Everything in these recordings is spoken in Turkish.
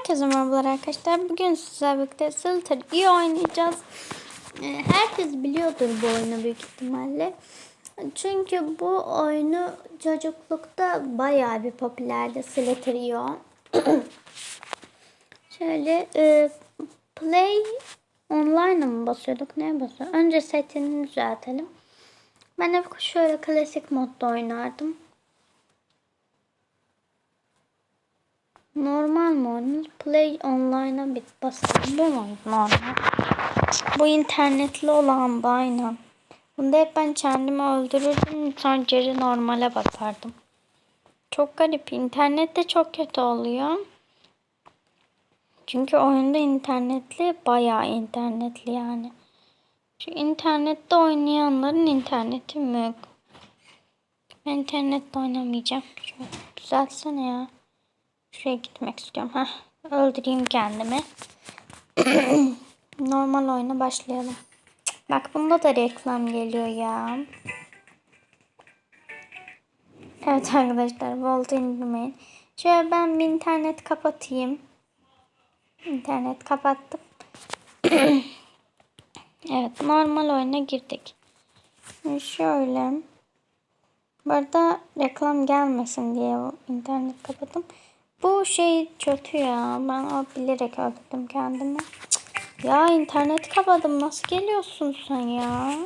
Herkese merhabalar arkadaşlar. Bugün sizlerle birlikte iyi oynayacağız. Ee, Herkes biliyordur bu oyunu büyük ihtimalle. Çünkü bu oyunu çocuklukta bayağı bir popülerdi Shelter iyi. Şöyle e, play online'a mı basıyorduk? Neye basıyorduk? Önce setini düzeltelim. Ben hep şöyle klasik modda oynardım. Normal oynuyoruz? Play online'a bir basalım. Bu mu normal? Bu internetli olan da aynen. Bunda hep ben kendimi öldürürdüm. Sonra geri normale basardım. Çok garip. İnternette çok kötü oluyor. Çünkü oyunda internetli bayağı internetli yani. Şu internette oynayanların interneti mük. Ben internette oynamayacağım. Şöyle düzeltsene ya. Şuraya gitmek istiyorum. Heh, öldüreyim kendimi. Normal oyuna başlayalım. Bak bunda da reklam geliyor ya. Evet arkadaşlar Volt'u indirmeyin. Şöyle ben bir internet kapatayım. İnternet kapattım. evet normal oyuna girdik. Şöyle. Bu arada reklam gelmesin diye internet kapattım. Bu şey kötü ya. Ben o bilerek öldürdüm kendimi. Ya internet kapadım. Nasıl geliyorsun sen ya?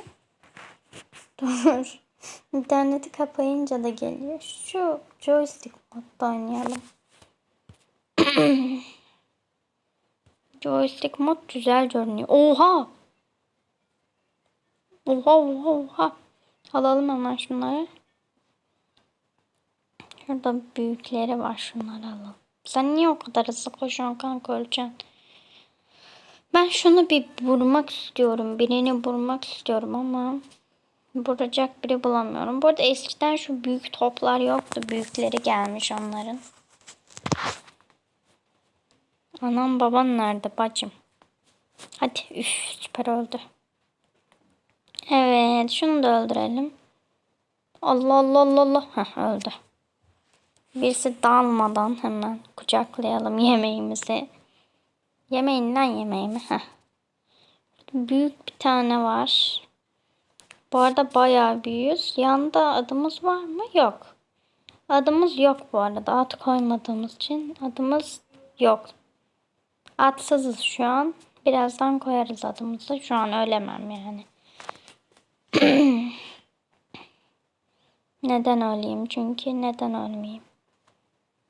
Dur. İnterneti kapayınca da geliyor. Şu joystick modda oynayalım. joystick mod güzel görünüyor. Oha! Oha oha oha. Alalım hemen şunları. Şurada büyükleri var. Şunları alalım. Sen niye o kadar hızlı koşuyorsun kanka öleceksin. Ben şunu bir vurmak istiyorum. Birini vurmak istiyorum ama vuracak biri bulamıyorum. Bu arada eskiden şu büyük toplar yoktu. Büyükleri gelmiş onların. Anam baban nerede bacım? Hadi üf süper öldü. Evet şunu da öldürelim. Allah Allah Allah Allah. Heh, öldü. Birisi dalmadan hemen kucaklayalım yemeğimizi. Yemeğinden yemeğimi. Heh. Büyük bir tane var. Bu arada bayağı büyüğüz. Yanında adımız var mı? Yok. Adımız yok bu arada. Ad koymadığımız için adımız yok. Adsızız şu an. Birazdan koyarız adımızı. Şu an ölemem yani. neden öleyim? Çünkü neden ölmeyeyim?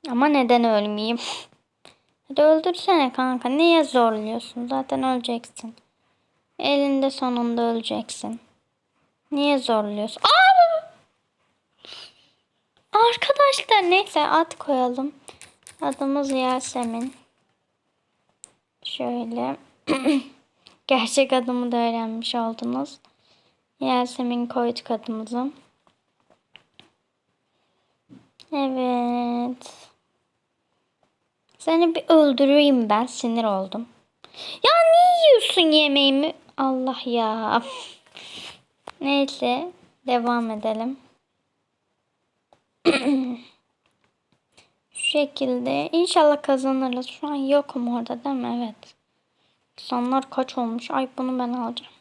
Ama neden ölmeyeyim? Hadi öldürsene kanka. Niye zorluyorsun? Zaten öleceksin. Elinde sonunda öleceksin. Niye zorluyorsun? Aa! Arkadaşlar neyse at koyalım. Adımız Yasemin. Şöyle. Gerçek adımı da öğrenmiş oldunuz. Yasemin koyduk adımızı. Evet. Seni bir öldüreyim ben. Sinir oldum. Ya niye yiyorsun yemeğimi? Allah ya. Neyse. Devam edelim. Şu şekilde. İnşallah kazanırız. Şu an yokum orada değil mi? Evet. Sonlar kaç olmuş? Ay bunu ben alacağım.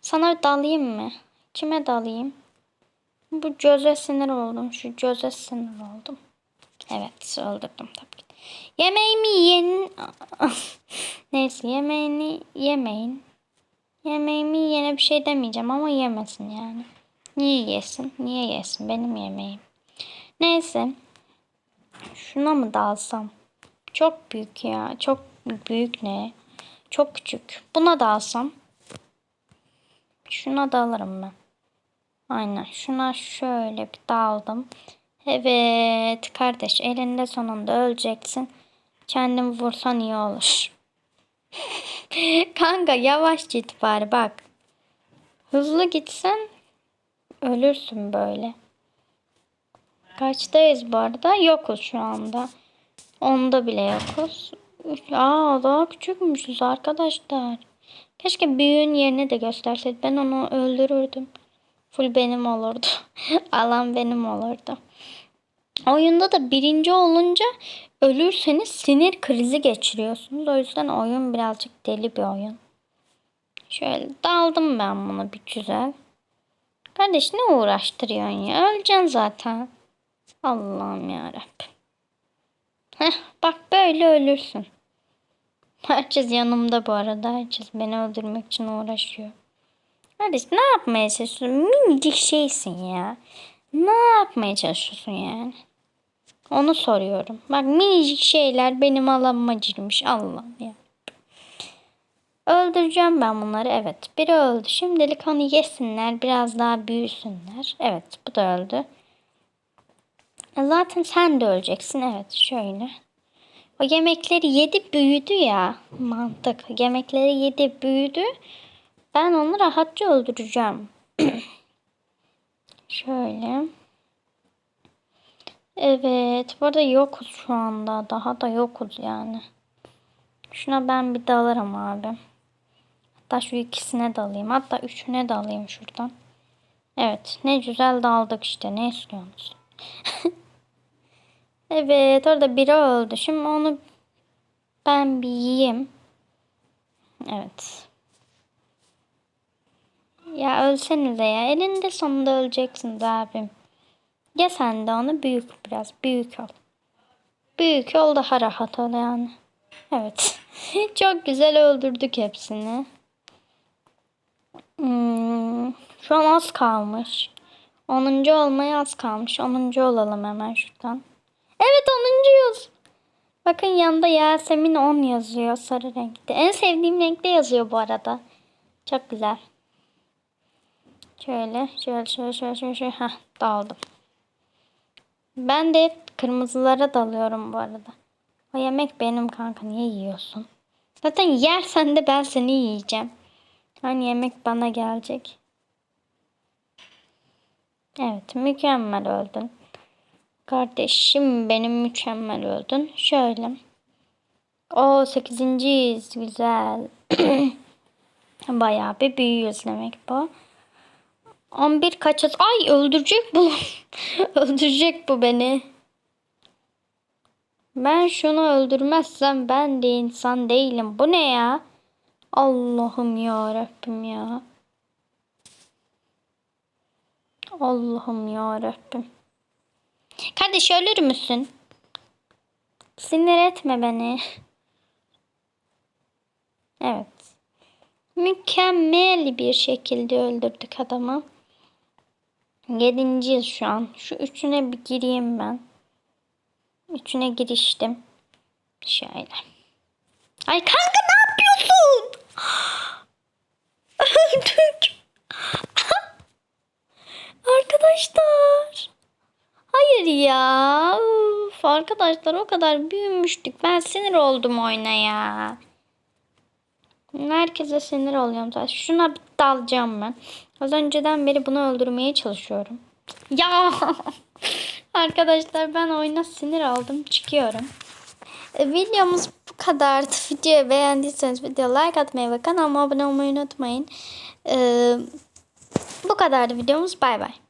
Sana dalayım mı? Kime dalayım? Bu göze sinir oldum. Şu göze sinir oldum. Evet öldürdüm tabii ki. Yemeğimi yiyin. Neyse yemeğini yemeyin. Yemeğimi yine bir şey demeyeceğim ama yemesin yani. Niye yesin? Niye yesin? Benim yemeğim. Neyse. Şuna mı dalsam? Çok büyük ya. Çok büyük ne? Çok küçük. Buna dalsam. Şuna da alırım ben. Aynen. Şuna şöyle bir daldım. Evet kardeş elinde sonunda öleceksin. Kendin vursan iyi olur. Kanka yavaş git bari bak. Hızlı gitsen ölürsün böyle. Kaçtayız bu arada? Yokuz şu anda. Onda bile yokuz. Aa daha küçükmüşüz arkadaşlar. Keşke büyüğün yerini de gösterseydi. Ben onu öldürürdüm. Full benim olurdu. Alan benim olurdu. Oyunda da birinci olunca ölürseniz sinir krizi geçiriyorsunuz. O yüzden oyun birazcık deli bir oyun. Şöyle daldım ben bunu bir güzel. Kardeş ne uğraştırıyorsun ya? Öleceksin zaten. Allah'ım yarabbim. Heh, bak böyle ölürsün. Herkes yanımda bu arada. Herkes beni öldürmek için uğraşıyor. Kardeş ne yapmaya çalışıyorsun? Minicik şeysin ya. Ne yapmaya çalışıyorsun yani? Onu soruyorum. Bak minicik şeyler benim alanıma girmiş. Allah'ım ya. Öldüreceğim ben bunları. Evet. Biri öldü. Şimdilik onu yesinler. Biraz daha büyüsünler. Evet. Bu da öldü. Zaten sen de öleceksin. Evet. Şöyle. O yemekleri yedi büyüdü ya. Mantık. Yemekleri yedi büyüdü. Ben onu rahatça öldüreceğim. Şöyle. Evet. Burada yokuz şu anda. Daha da yokuz yani. Şuna ben bir dalarım abi. Hatta şu ikisine dalayım. Hatta üçüne dalayım şuradan. Evet. Ne güzel daldık işte. Ne istiyorsunuz? evet. Orada biri öldü. Şimdi onu ben bir yiyeyim. Evet. Ya ölsenize ya. Elinde sonunda öleceksiniz abim. Ya sen de onu büyük biraz. Büyük ol. Büyük ol daha rahat ol yani. Evet. Çok güzel öldürdük hepsini. Hmm, şu an az kalmış. 10. olmaya az kalmış. 10. olalım hemen şuradan. Evet 10.yüz. Bakın yanında Yasemin 10 yazıyor sarı renkte. En sevdiğim renkte yazıyor bu arada. Çok güzel. Şöyle, şöyle, şöyle, şöyle, şöyle, şöyle. Heh, daldım. Ben de kırmızılara dalıyorum bu arada. O yemek benim kanka. Niye yiyorsun? Zaten yersen de ben seni yiyeceğim. Hani yemek bana gelecek. Evet, mükemmel öldün. Kardeşim benim mükemmel öldün. Şöyle. O sekizinciyiz. Güzel. Bayağı bir büyüyoruz demek bu. 11 kaçız? Ay öldürecek bu. öldürecek bu beni. Ben şunu öldürmezsem ben de insan değilim. Bu ne ya? Allah'ım ya Rabbim ya. Allah'ım ya Rabbim. Kardeş ölür müsün? Sinir etme beni. Evet. Mükemmel bir şekilde öldürdük adamı. Yedinciyiz şu an. Şu üçüne bir gireyim ben. Üçüne giriştim. Şöyle. Ay kanka ne yapıyorsun? Öldük. Arkadaşlar. Hayır ya. Uf, arkadaşlar o kadar büyümüştük. Ben sinir oldum oyuna ya. Herkese sinir oluyorum zaten. Şuna bir dalacağım ben. Az önceden beri bunu öldürmeye çalışıyorum. Ya arkadaşlar ben oyuna sinir oldum. Çıkıyorum. E, videomuz bu kadardı. Videoyu beğendiyseniz video like atmayı ve kanalıma abone olmayı unutmayın. E, bu kadardı videomuz. Bay bay.